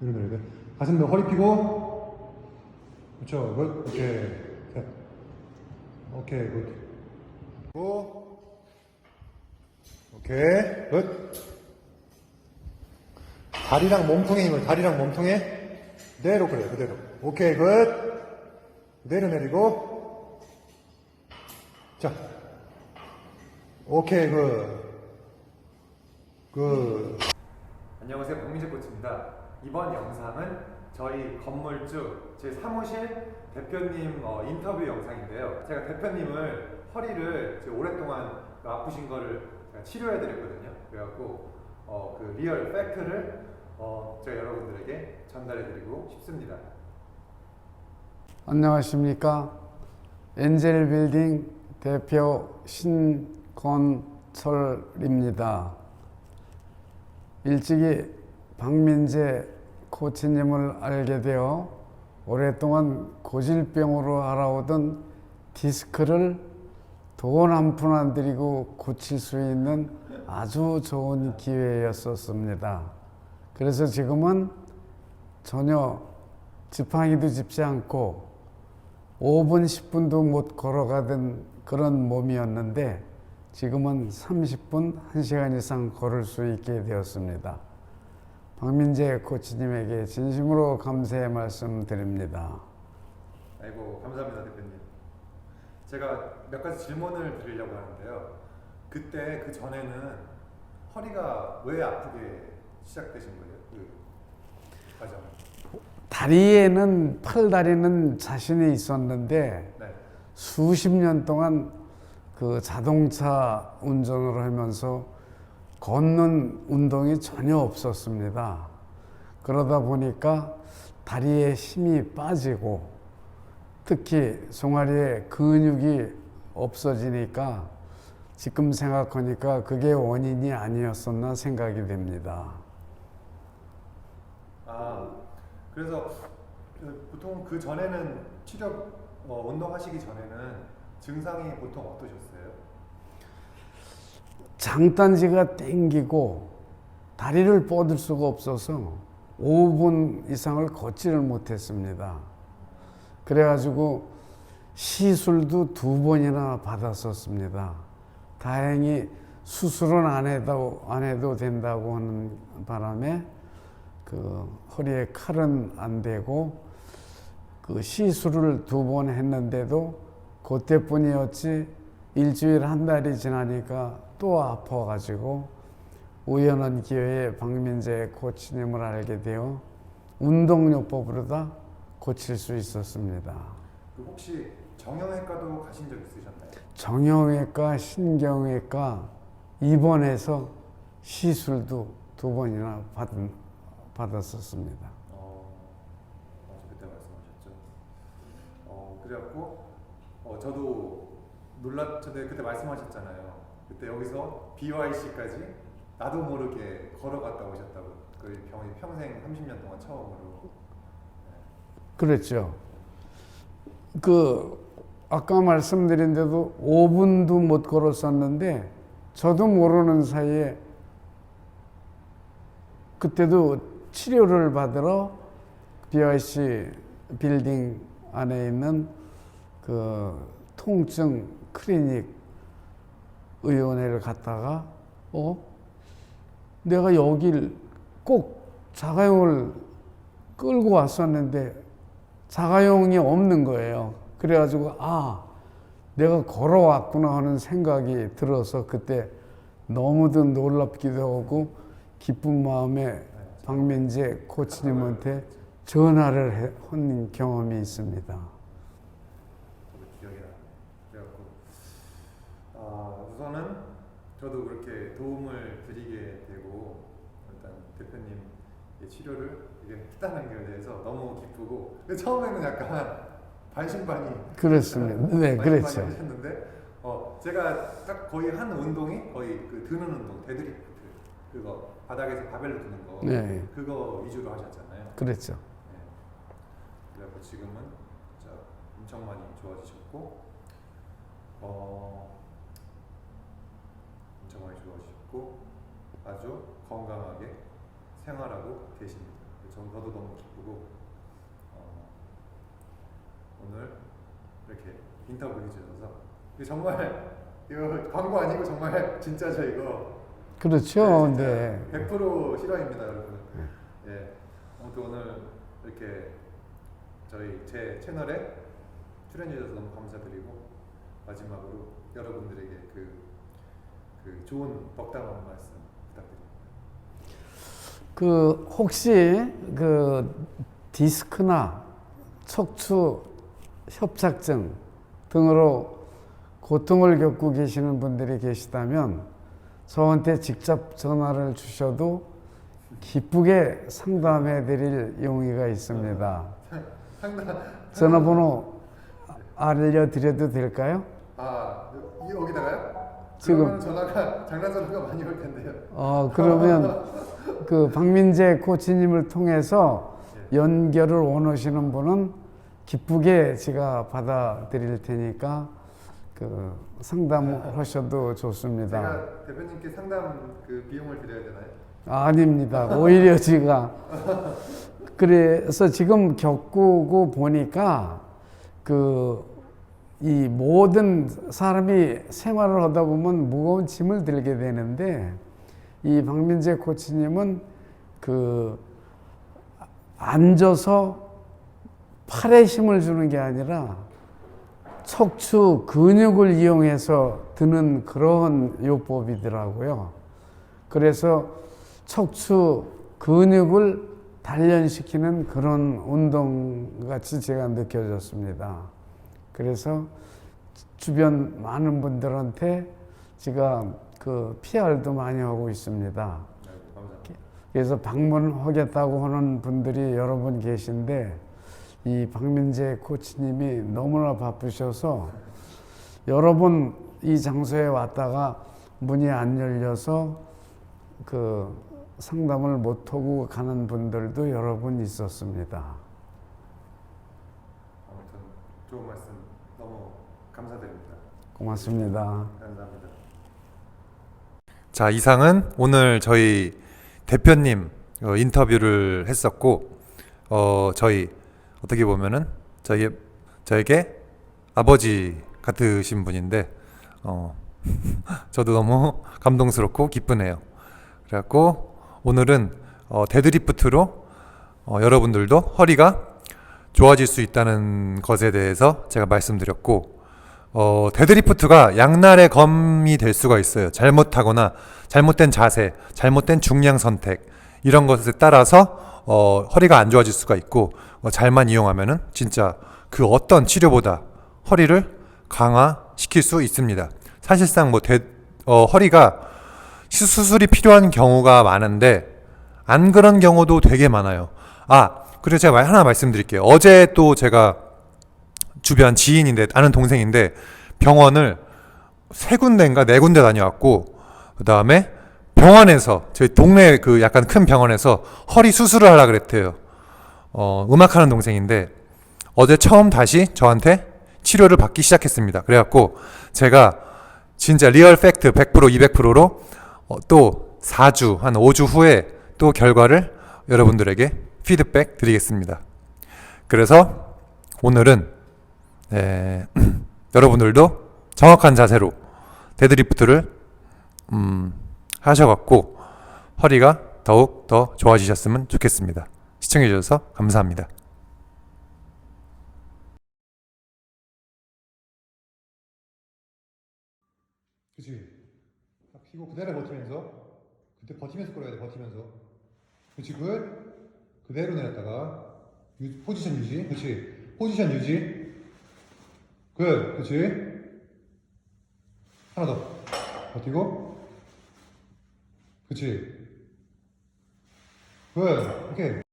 뒤로 내려야 돼. 가슴 너 허리 펴고. 그렇죠. 굿. 오케이. 셋. 오케이. 굿. 고. 오케이. 굿. 다리랑 몸통에 힘을 다리랑 몸통에 그대로 그래 그대로 오케이 굿 그대로 내리고 자 오케이 굿 굿 안녕하세요 박민재 코치입니다. 이번 영상은 저희 건물주 제 사무실 대표님 어, 인터뷰 영상인데요. 제가 대표님을 허리를 오랫동안 그 아프신 거를 제가 치료해 드렸거든요. 그래갖고 어, 그 리얼 팩트를 어, 제가 여러분들에게 전달해 드리고 싶습니다. 안녕하십니까. 엔젤 빌딩 대표 신건철입니다. 일찍이 박민재 코치님을 알게 되어 오랫동안 고질병으로 알아오던 디스크를 돈 한 푼 안 들이고 고칠 수 있는 아주 좋은 기회였었습니다. 그래서 지금은 전혀 지팡이도 짚지 않고 5분, 10분도 못 걸어가던 그런 몸이었는데 지금은 30분, 1시간 이상 걸을 수 있게 되었습니다. 박민재 코치님에게 진심으로 감사의 말씀 드립니다. 아이고 감사합니다 대표님. 제가 몇 가지 질문을 드리려고 하는데요. 그때 그 전에는 허리가 왜 아프게 시작되신 거예요? 그 과정. 다리에는, 팔다리는 자신이 있었는데 네. 수십 년 동안 그 자동차 운전을 하면서 걷는 운동이 전혀 없었습니다. 그러다 보니까 다리에 힘이 빠지고 특히 종아리에 근육이 없어지니까 지금 생각하니까 그게 원인이 아니었었나 생각이 됩니다. 아 그래서 그 보통 그 전에는 치료 어, 운동하시기 전에는 증상이 보통 어떠셨어요? 장단지가 땡기고 다리를 뻗을 수가 없어서 5분 이상을 걷지를 못했습니다. 그래가지고 시술도 두 번이나 받았었습니다. 다행히 수술은 안 해도, 안 해도 된다고 하는 바람에 그 허리에 칼은 안 대고 그 시술을 두 번 했는데도 그때뿐이었지 일주일 한 달이 지나니까 또 아파가지고 우연한 기회에 박민재 코치님을 알게 되어 운동요법으로 다 고칠 수 있었습니다. 그 혹시 정형외과도 가신 적 있으셨나요? 정형외과, 신경외과 입원해서 시술도 두 번이나 받은, 받았었습니다. 어, 그때 말씀하셨죠. 어 그래갖고 어 저도 놀랐는데 그때 말씀하셨잖아요. 그때 여기서 BYC까지 나도 모르게 걸어갔다 오셨다고. 그 병이 평생 30년 동안 처음으로. 그랬죠. 그 아까 말씀드린 대로 5분도 못 걸었었는데 저도 모르는 사이에 그때도 치료를 받으러 BIC 빌딩 안에 있는 그 통증 클리닉 의원회를 갔다가 어 내가 여길 꼭 자가용을 끌고 왔었는데 자가용이 없는 거예요. 그래가지고 아 내가 걸어왔구나 하는 생각이 들어서 그때 너무도 놀랍기도 하고 기쁜 마음에 박민재 코치님한테 전화를 해- 한 경험이 있습니다. 저도 기억이 나네요. 그래갖고 아 우선은 저도 그렇게 도움을 드리게 되고 일단 대표님 의 치료를 이게 것에 대해서 너무 기쁘고 근데 처음에는 약간 반신반의 그렇습니다. 네, 그렇죠. 하셨는데 어 제가 딱 거의 한 운동이 거의 그 드는 운동 데드리프트 그거 바닥에서 바벨로 드는 거 네. 그거 위주로 하셨잖아요. 그랬죠. 네. 그래갖고 지금은 진짜 엄청 많이 좋아지셨고 어 많이 좋아지셨고 아주 건강하게 생활하고 계십니다. 저- 저도 너무 기쁘고 어, 오늘 이렇게 인터뷰 해주셔서 정말 이거 광고 아니고 정말 진짜죠 이거 그렇죠. 네, 네. 진짜 100% 실화입니다, 여러분. 예. 아무튼 오늘 이렇게 저희 제 채널에 출연해 주셔서 너무 감사드리고 마지막으로 여러분들에게 그, 그 좋은 덕담 한 말씀 부탁드립니다. 그 혹시 그 디스크나 척추 협착증 등으로 고통을 겪고 계시는 분들이 계시다면 저한테 직접 전화를 주셔도 기쁘게 상담해 드릴 용의가 있습니다. 상담 전화번호 알려드려도 될까요? 아 여- 여기다가요? 지금- 전화가 장난 전화가 많이 올 텐데요. 어, 그러면 그 박민재 코치님을 통해서 연결을 원하시는 분은 기쁘게 제가 받아드릴 테니까 그 상담하셔도 좋습니다. 제가 대표님께 상담 그 비용을 드려야 되나요? 아닙니다. 오히려 제가 그래서 지금 겪고 보니까 그 이 모든 사람이 생활을 하다 보면 무거운 짐을 들게 되는데 이 박민재 코치님은 그 앉아서 팔에 힘을 주는 게 아니라 척추 근육을 이용해서 드는 그런 요법이더라고요. 그래서 척추 근육을 단련시키는 그런 운동 같이 제가 느껴졌습니다. 그래서 주변 많은 분들한테 제가 그 PR도 많이 하고 있습니다. 그래서 방문하겠다고 하는 분들이 여러 분 계신데 이 박민재 코치님이 너무나 바쁘셔서 여러 번 이 장소에 왔다가 문이 안 열려서 그 상담을 못 하고 가는 분들도 여러 분 있었습니다. 아무튼 좋은 말씀 감사드립니다. 고맙습니다. 감사합니다. 자, 이상은 오늘 저희 대표님 어, 인터뷰를 했었고, 어, 저희 어떻게 보면은 저희 저에게 아버지 같으신 분인데, 어, 저도 너무 감동스럽고 기쁘네요. 그래갖고 오늘은 어, 데드리프트로 어, 여러분들도 허리가 좋아질 수 있다는 것에 대해서 제가 말씀드렸고, 어, 데드리프트가 양날의 검이 될 수가 있어요. 잘못하거나 잘못된 자세, 잘못된 중량 선택 이런 것에 따라서 어, 허리가 안 좋아질 수가 있고 어, 잘만 이용하면은 진짜 그 어떤 치료보다 허리를 강화시킬 수 있습니다. 사실상 뭐 대, 어, 허리가 시- 수술이 필요한 경우가 많은데 안 그런 경우도 되게 많아요. 아, 그리고 제가 말- 하나 말씀드릴게요. 어제 또 제가 주변 지인인데 아는 동생인데 병원을 세 군데인가 네 군데 다녀왔고 그 다음에 병원에서 저희 동네 그 약간 큰 병원에서 허리 수술을 하라 그랬대요. 어, 음악하는 동생인데 어제 처음 다시 저한테 치료를 받기 시작했습니다. 그래갖고 제가 진짜 리얼 팩트 100% 200%로 어, 또 4주 한 5주 후에 또 결과를 여러분들에게 피드백 드리겠습니다. 그래서 오늘은 네, 여러분들도 정확한 자세로 데드리프트를 음, 하셔갖고 허리가 더욱 더 좋아지셨으면 좋겠습니다. 시청해주셔서 감사합니다. 그치? 딱 피고 그대로 버티면서 그때 버티면서 끌어야 돼 버티면서 그치 굿 그대로 내렸다가 유, 포지션 유지 그치 포지션 유지 굿 그치? 하나 더. 버티고. 그치? 굿 오케이